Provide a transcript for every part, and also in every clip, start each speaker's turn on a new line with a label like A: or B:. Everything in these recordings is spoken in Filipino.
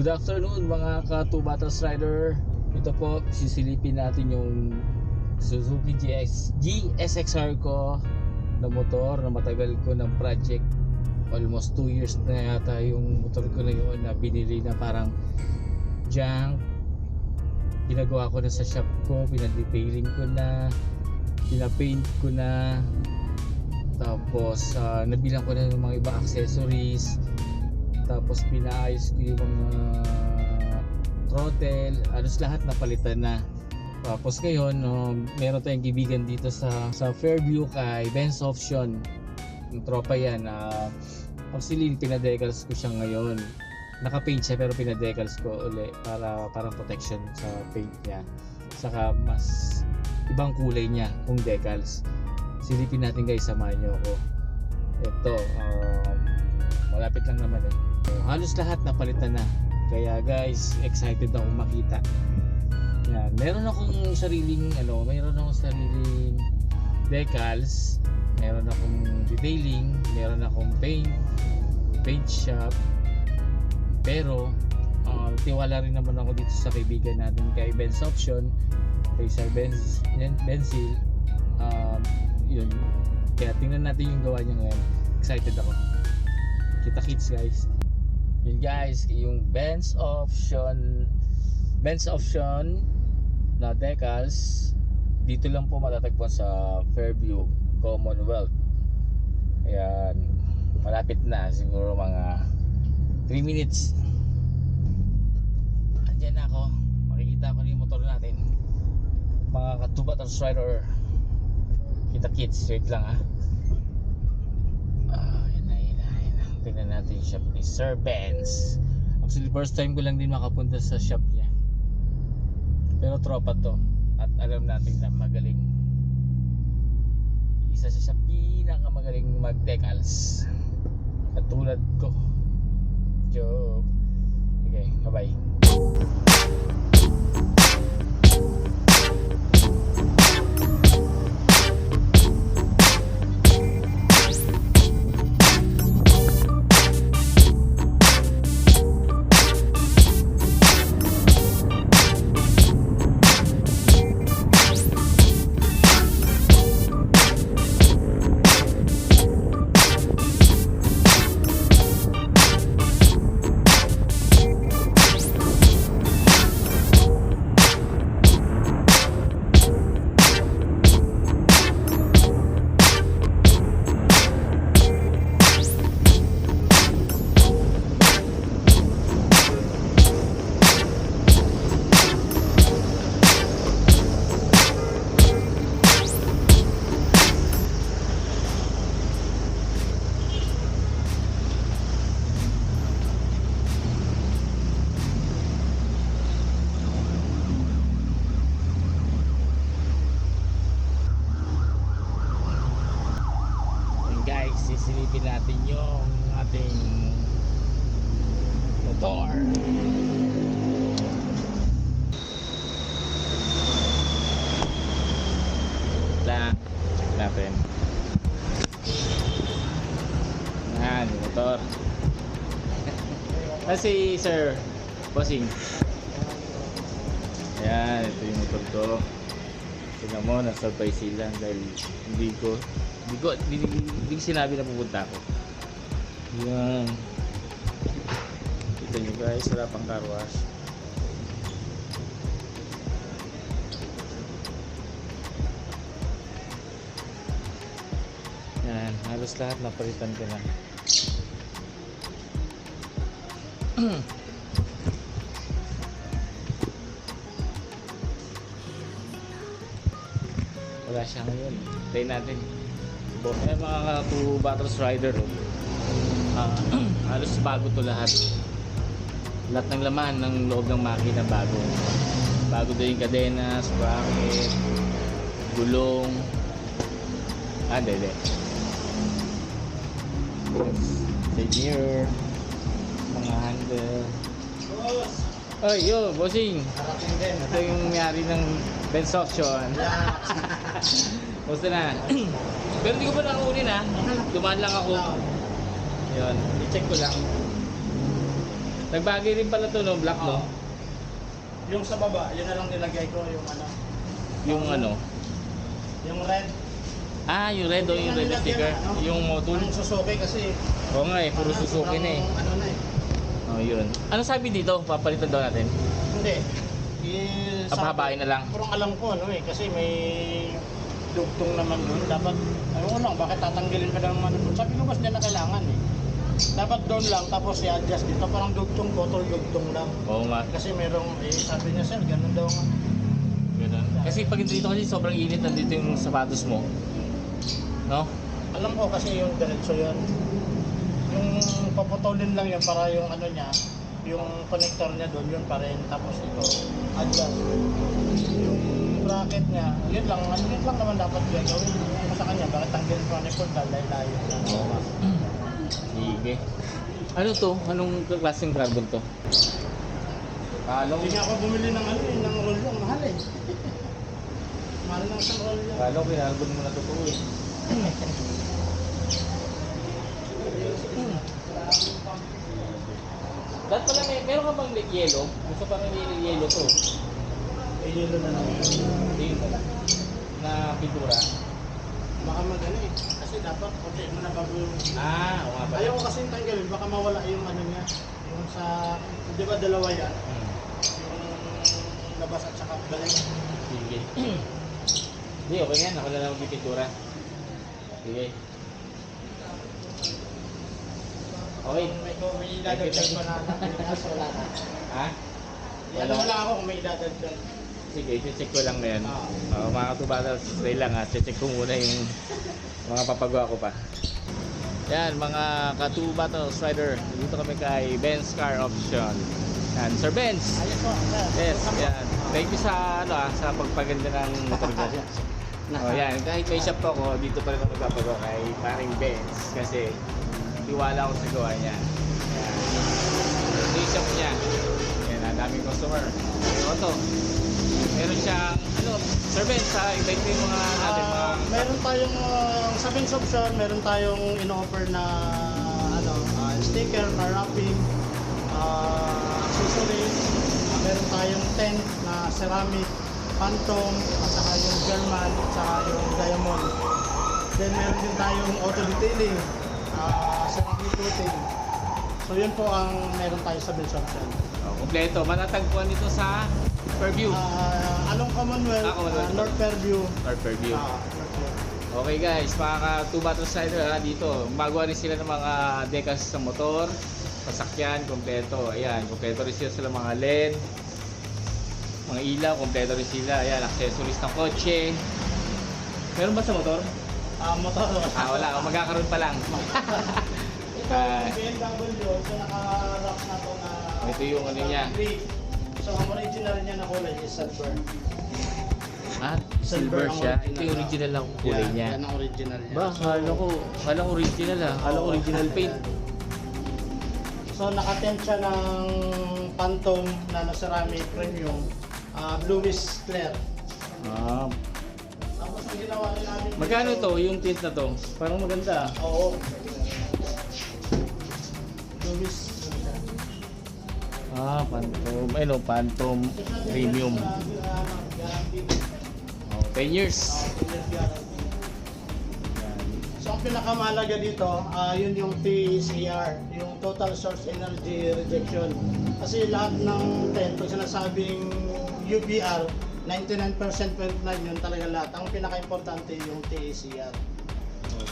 A: Good afternoon mga ka-2 Battles Rider. Ito po, sisilipin natin yung Suzuki GX, GSXR ko na motor na matagal ko ng project. Almost 2 years na yata yung motor ko na yun na binili na parang junk. Pinagawa ko na sa shop ko, pinadetailing ko na, pinapaint ko na, tapos ah, nabilang ko na ng mga iba accessories, tapos pinaayos ko yung mga throttle halos lahat napalitan na. Tapos ngayon no, meron tayong gibigan dito sa sa Fairview kay Benz Option. Yung tropa yan na actually pinadecals ko siya ngayon. Naka-paint siya pero pinadecals ko uli para parang protection sa paint niya. Saka mas ibang kulay niya kung decals. Silipin natin guys samahan niyo ako. Ito um, malapit lang naman eh halos lahat napalitan na. Kaya guys excited ako makita. Yan. Meron akong sariling ano meron akong sariling decals. Meron akong detailing. Meron akong paint paint shop. Pero ah, tiwala rin naman ako dito sa kaibigan natin kay Benz Option kay Sir Benz Benzil um, yun. Kaya tingnan natin yung gawa niya ngayon. Excited ako. Kita kits guys yun guys yung Benz option Benz option na decals dito lang po matatagpuan sa Fairview Commonwealth. Ayan malapit na siguro mga 3 minutes. Andyan na ako makikita ko na yung motor natin. Mga katubatang rider kita kits wait lang ha natin shop ni Sir Benz. Actually, first time ko lang din makapunta sa shop niya. Pero tropa to. At alam natin na magaling. Isa sa shop pinakamagaling mag-decals. Katulad ko. Joke. Okay, bye-bye. Ayan motor. Lang, check natin. Yan, motor. Kasi sir, bossing. Ayan, ito yung motor ko. Tingnan mo, nasa-surprise sila dahil hindi ko hindi ko hindi, hindi ko sinabi na pupunta ako. Yan. Kita nyo guys, wala pang car wash. Yan, halos lahat napalitan ko na. Wala siya ngayon. Try natin. Eh, mga ka Battles Rider. oh. Halos bago to lahat. Lahat ng laman ng loob ng makina bago. Bago din yung kadena, sprocket, gulong. Ah, hindi. Sa mirror, mga handle. Oy, yo, bossing. Ito yung mayari ng Benz Auction. Basta na. Pero hindi ko pa nakunin ha. Dumaan lang ako. Yun, i-check ko lang. Nagbagay rin pala to, no? Black, no?
B: Oo. Yung sa baba, yun na lang nilagay ko yung ano,
A: Yung ano.
B: yung red.
A: Ah, yung red o yung red sticker.
B: na, ano?
A: Yung module.
B: Ang Suzuki kasi.
A: Oo nga eh, puro
B: parang
A: Suzuki na eh.
B: Ano na eh.
A: Oh, yun. Ano sabi dito? Papalitan daw natin?
B: Hindi. I-
A: Papahabain na lang.
B: Parang alam ko ano eh, kasi may dugtong naman doon. Dapat, ayun ko lang, bakit tatanggalin ka ng ano? Sabi ko, hindi na kailangan eh. Dapat doon lang, tapos i-adjust dito. Parang dugtong, botol dugtong lang.
A: Oo nga.
B: Kasi merong, eh, sabi niya sir, ganun daw nga.
A: Ganun. Kasi pag dito kasi sobrang init nandito yung sapatos mo. No?
B: Alam ko kasi yung diretso yan. Yung paputulin lang yun para yung ano niya, yung connector niya doon, yun pa rin. Tapos ito, adjust. Yung bracket niya, yun lang, ano yun lang naman dapat gagawin. Sa kanya, bakit ko ni Paul, dahil layo.
A: Oo nga. Sige. Ano to? Anong klaseng carbon to? Kalong.
B: Hindi ako bumili ng ano eh, ng roll yung mahal eh. mahal ng isang roll yung.
A: Kalong, kinarbon mo na totoo eh. Dahil pala may, meron ka bang yellow? Gusto pa yung yellow to.
B: Eh, yun na lang.
A: Na pintura.
B: Baka mag ano eh, kasi dapat konti mo na bago yung...
A: Ah, oo nga pala.
B: Ayaw ko kasi tanggalin, baka mawala yung ano niya. Yung sa, di ba dalawa yan?
A: Hmm.
B: Yung labas at saka balik.
A: Sige. Hindi, okay yan. Ako na lang magpipintura. Sige. Okay.
B: May, may idadagdag pa na natin, wala na.
A: Ha? Wala.
B: mo lang ako kung may idadagdag.
A: Sige, check ko lang na yan.
B: Ah.
A: Uh, mga katubata, stay lang ha. Check ko muna yung mga papagawa ko pa. Yan, mga katubata rider. Dito kami kay Benz Car Option. Yan, Sir Benz.
B: Ayos po.
A: Yes,
B: po.
A: yan. Thank you sa ano ah, sa pagpaganda ng motor ko. Oh, yan, kahit may shop ako, dito pa rin ako magpapagawa kay paring Benz kasi tiwala ako sa gawa niya. Yan. Ito yung shop niya. Yan, ang daming customer. Auto. Meron siyang, ano, Benz, sa mo yung mga natin, mga...
B: Ah, meron tayong uh, sa Benz option, meron tayong in-offer na ano, ah, sticker, car wrapping, uh, accessories, Ah, meron tayong tent na ceramic, phantom, at saka yung German, at saka yung diamond. Then meron din tayong auto detailing, uh, ceramic coating. So yun po ang meron tayo sa Benz option.
A: Oh, kompleto. Matatagpuan nito sa Fairview.
B: Ah, Along Commonwealth,
A: Ah, Commonwealth.
B: ah, North Fairview.
A: or Fairview.
B: Ah, North Fairview.
A: Okay guys, mga ka-2 rider ha, dito. Magawa rin sila ng mga decals sa motor, sasakyan, kompleto. Ayan, kompleto rin sila sa mga LED, mga ilaw, kompleto rin sila. Ayan, accessories ng kotse. Meron ba sa motor?
B: Ah, motor.
A: Ah, wala. O, magkakaroon pa lang.
B: Ito,
A: Ah.
B: BMW, ito naka-wrap na to na...
A: Ito yung ano niya.
B: Green. So, ang original niya na kulay is silver.
A: Ah, silver siya. Ito yung original lang kulay
B: Yan,
A: niya.
B: Yan ang original niya.
A: Ba, kala ko, kala ko original ah. Kala ko original paint.
B: So, nakatent siya ng Phantom na na ceramic premium. ah bluish clear.
A: Ah,
B: Tapos ang ginawa namin
A: magkano to, yung tint na to? Parang maganda ah.
B: Oo.
A: Ah, Phantom. Ano, Phantom Premium. Oh, 10 years.
B: So ang pinakamahalaga dito, ah yun yung TCR, yung Total Source Energy Rejection. Kasi lahat ng 10, pag sinasabing UBR, 99.9 yun talaga lahat. Ang pinaka-importante yung TCR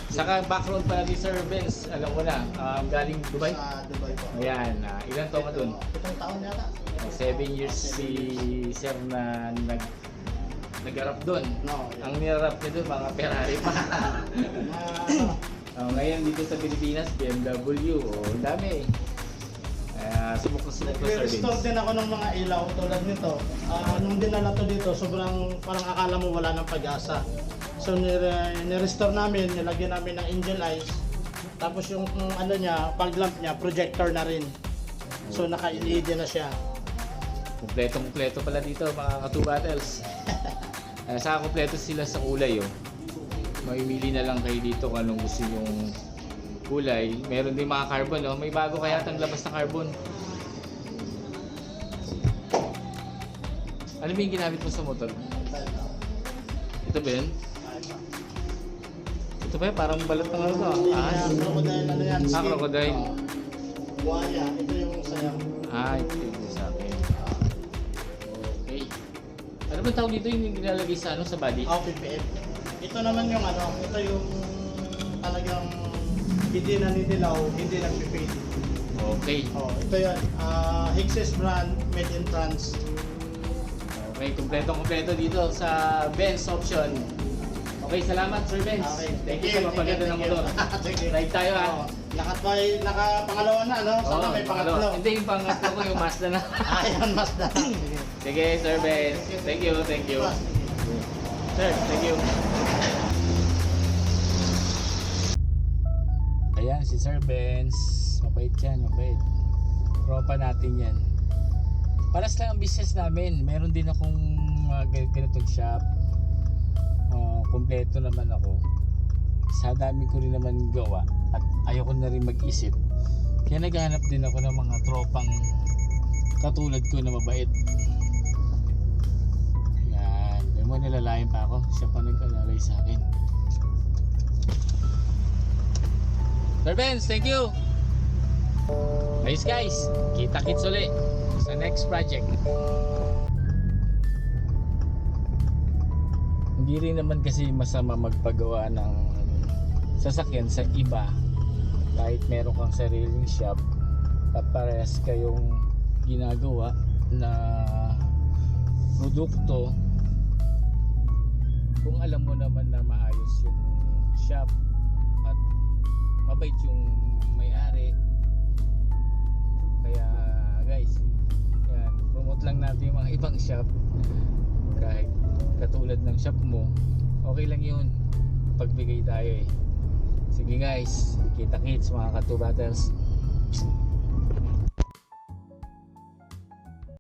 A: Saka background pala ni Sir Benz, alam ko na, um, galing Dubai.
B: sa Dubai po.
A: Ayan, ah, ilan taon ka dun?
B: Itong taon yata.
A: 7 years si Sir na nag nag-arap dun.
B: No,
A: Ang nirarap niya dun, mga Ferrari pa.
B: Ah,
A: oh, ngayon dito sa Pilipinas, BMW, oh, ang dami. Uh, subok na Sir
B: Nag-restore
A: Benz.
B: din ako ng mga ilaw tulad nito. Ah, nung dinala to dito, sobrang parang akala mo wala ng pag-asa. So nire- nirestore namin, nilagyan namin ng angel eyes. Tapos yung yung ano niya, pag lamp niya, projector na rin. So naka-LED na siya.
A: Kompleto pala dito mga ka-2 battles. Eh, saka kompleto sila sa kulay oh. Mamimili na lang kayo dito kung anong gusto yung Kulay. Meron din mga carbon, no? May bago kaya tang labas na carbon. Ano ba yung ginamit mo sa motor? Ito ba yun? Ito ba yun? Parang balat ng ano to. Ah,
B: ah crocodile. Ano yan?
A: Ah, crocodile.
B: Buhaya. Ito yung sayo.
A: Ah, ito yung sa akin. Okay. Ano ba tawag dito yung nilalagay sa ano sa body?
B: Oh, PPF. Ito naman yung ano, ito yung talagang hindi na ninilaw, hindi nagpipid.
A: Okay.
B: Oh, ito yan. Ah, Hixes brand, made in France.
A: Okay, kumpleto-kumpleto dito sa Benz option. Okay, salamat Sir Benz.
B: Okay.
A: Thank you sa mapaganda ng motor. Ride tayo ha.
B: Oh, nakatway, nakapangalawa na, no? Sana
A: Oo,
B: may pangatlo.
A: Hindi, yung pangatlo ko yung Mazda na.
B: Ayan, Mazda. Sige.
A: Sir Benz. Thank you, thank you. Sir, thank you. Ayan, si Sir Benz. Mabait yan, mabait. Tropa natin yan. Paras lang ang business namin. Meron din akong uh, ganitong shop. Uh, kompleto naman ako. Sa dami ko rin naman gawa. At ayoko na rin mag-isip. Kaya naghahanap din ako ng mga tropang katulad ko na mabait. Yan. Yan mo nilalayan pa ako. Siya pa nag-alalay sa akin. Sir Benz, thank you! Guys, kita kits ulit sa next project. Hindi rin naman kasi masama magpagawa ng sasakyan sa iba kahit meron kang sariling shop at parehas kayong ginagawa na produkto kung alam mo naman na maayos yung shop mabait yung may-ari. Kaya guys yan, promote lang natin yung mga ibang shop. Kahit katulad ng shop mo okay lang yun. Pagbigay tayo eh. Sige guys kita kits mga katu battles